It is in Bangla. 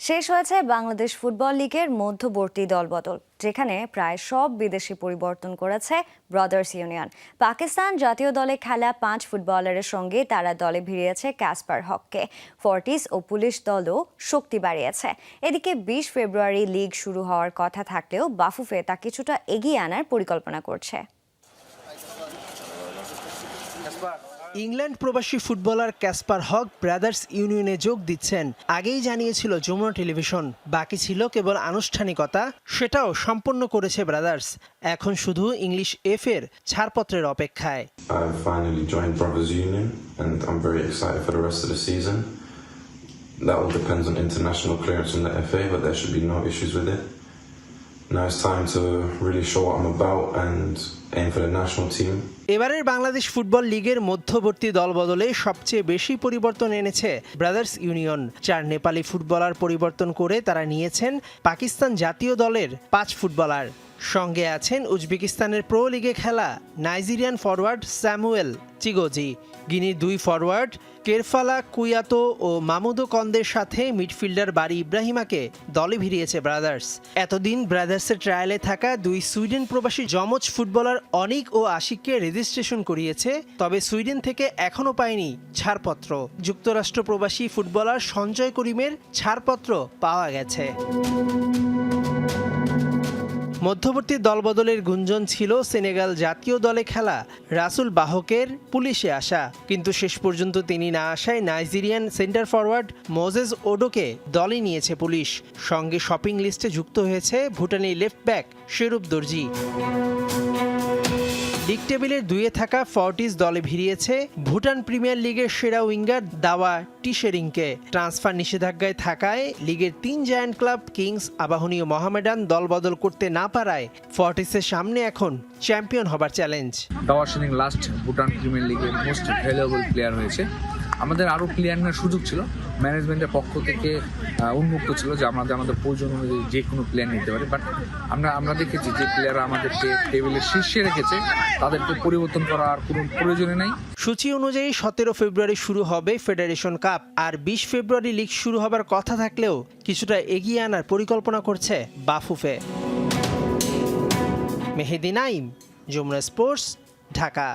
শেষ হয়েছে বাংলাদেশ ফুটবল লীগের মধ্যবর্তী দলবদল, যেখানে প্রায় সব বিদেশি পরিবর্তন করেছে ব্রাদার্স ইউনিয়ন পাকিস্তান জাতীয় দলে খেলা পাঁচ ফুটবলারের সঙ্গে তারা দলে ভিড়িয়েছে ক্যাসপার হককে। ফর্টিস ও পুলিশ দলও শক্তি বাড়িয়েছে। এদিকে বিশ ফেব্রুয়ারি লিগ শুরু হওয়ার কথা থাকলেও বাফুফে তা কিছুটা এগিয়ে আনার পরিকল্পনা করছে। ইংল্যান্ড প্রবাসী ফুটবলার ক্যাসপার হক ব্রাদার্স ইউনিয়নে যোগ দিচ্ছেন। আগেই জানিয়েছিল যমুনা টেলিভিশন। বাকি ছিল কেবল আনুষ্ঠানিকতা। সেটাও সম্পন্ন করেছে ব্রাদার্স। এখন শুধু ইংলিশ এফ এর ছাড়পত্রের অপেক্ষায়। Now it's time to really show what I'm about and aim for the national team. এবারের বাংলাদেশ ফুটবল লীগের মধ্যবর্তী দল বদলে সবচেয়ে বেশি পরিবর্তন এনেছে ব্রাদার্স ইউনিয়ন চার নেপালি ফুটবলার পরিবর্তন করে তারা নিয়েছেন পাকিস্তান জাতীয় দলের পাঁচ ফুটবলার সঙ্গে আছেন উজবেকিস্তানের প্রো লিগে খেলা নাইজেরিয়ান ফরওয়ার্ড স্যামুয়েল চিগোজি। গিনির দুই ফরওয়ার্ড কেরফালা, কুয়াতো ও মামুদো কন্দের সাথে মিডফিল্ডার বাড়ি ইব্রাহিমাকে দলে ভিড়িয়েছে ব্রাদার্স। এতদিন ব্রাদার্সের ট্রায়ালে থাকা দুই সুইডেন প্রবাসী যমজ ফুটবলার অনিক ও আশিককে রেজিস্ট্রেশন করিয়েছে, তবে সুইডেন থেকে এখনও পায়নি ছাড়পত্র। যুক্তরাষ্ট্র প্রবাসী ফুটবলার সঞ্জয় করিমের ছাড়পত্র পাওয়া গেছে। মধ্যবর্তী দলবদলের গুঞ্জন ছিল সেনেগাল জাতীয় দলে খেলা, রাসুল বাহকের পুলিশে আসা। কিন্তু শেষ পর্যন্ত তিনি না আসায় নাইজেরিয়ান সেন্টার ফরওয়ার্ড মোজেস ওডোকে দলে নিয়েছে পুলিশ। সঙ্গে শপিং লিস্টে যুক্ত হয়েছে ভুটানের লেফট ব্যাক শেরুপ দর্জি। লিগ টেবিলের দুয়ে থাকা ফর্টিস দলে ভিড়িয়েছে ভুটান প্রিমিয়ার লিগের সেরা উইঙ্গার দাওয়া টিশেরিংকে। ট্রান্সফার নিষেধাজ্ঞায় থাকায় লিগের তিন জায়ান্ট ক্লাব কিংস আবাহনীয় মহামেডান দল বদল করতে না পারায় ফর্টিসের সামনে এখন চ্যাম্পিয়ন হবার challenge. Dawa last Bhutan premier লিগের মোস্ট ভ্যালুয়েবল প্লেয়ার হয়েছে। আমাদের আরও প্লেয়ার নেওয়ার সুযোগ ছিল। ম্যানেজমেন্টের পক্ষ থেকে উন্মুক্ত ছিল যে আমাদের আমাদের প্রয়োজন অনুযায়ী যে কোনো প্লেয়ার নিতে পারে। বাট আমরা আমরা দেখেছি যে প্লেয়াররা আমাদেরকে টেবিলের শীর্ষে রেখেছে। তাদেরকে পরিবর্তন করার কোনো প্রয়োজনে নাই। সূচি অনুযায়ী সতেরো ফেব্রুয়ারি শুরু হবে ফেডারেশন কাপ আর বিশ ফেব্রুয়ারি লিগ শুরু হবার কথা থাকলেও কিছুটা এগিয়ে আনার পরিকল্পনা করছে বাফুফে। মেহেদি নাইম, যমুনা স্পোর্টস, ঢাকা।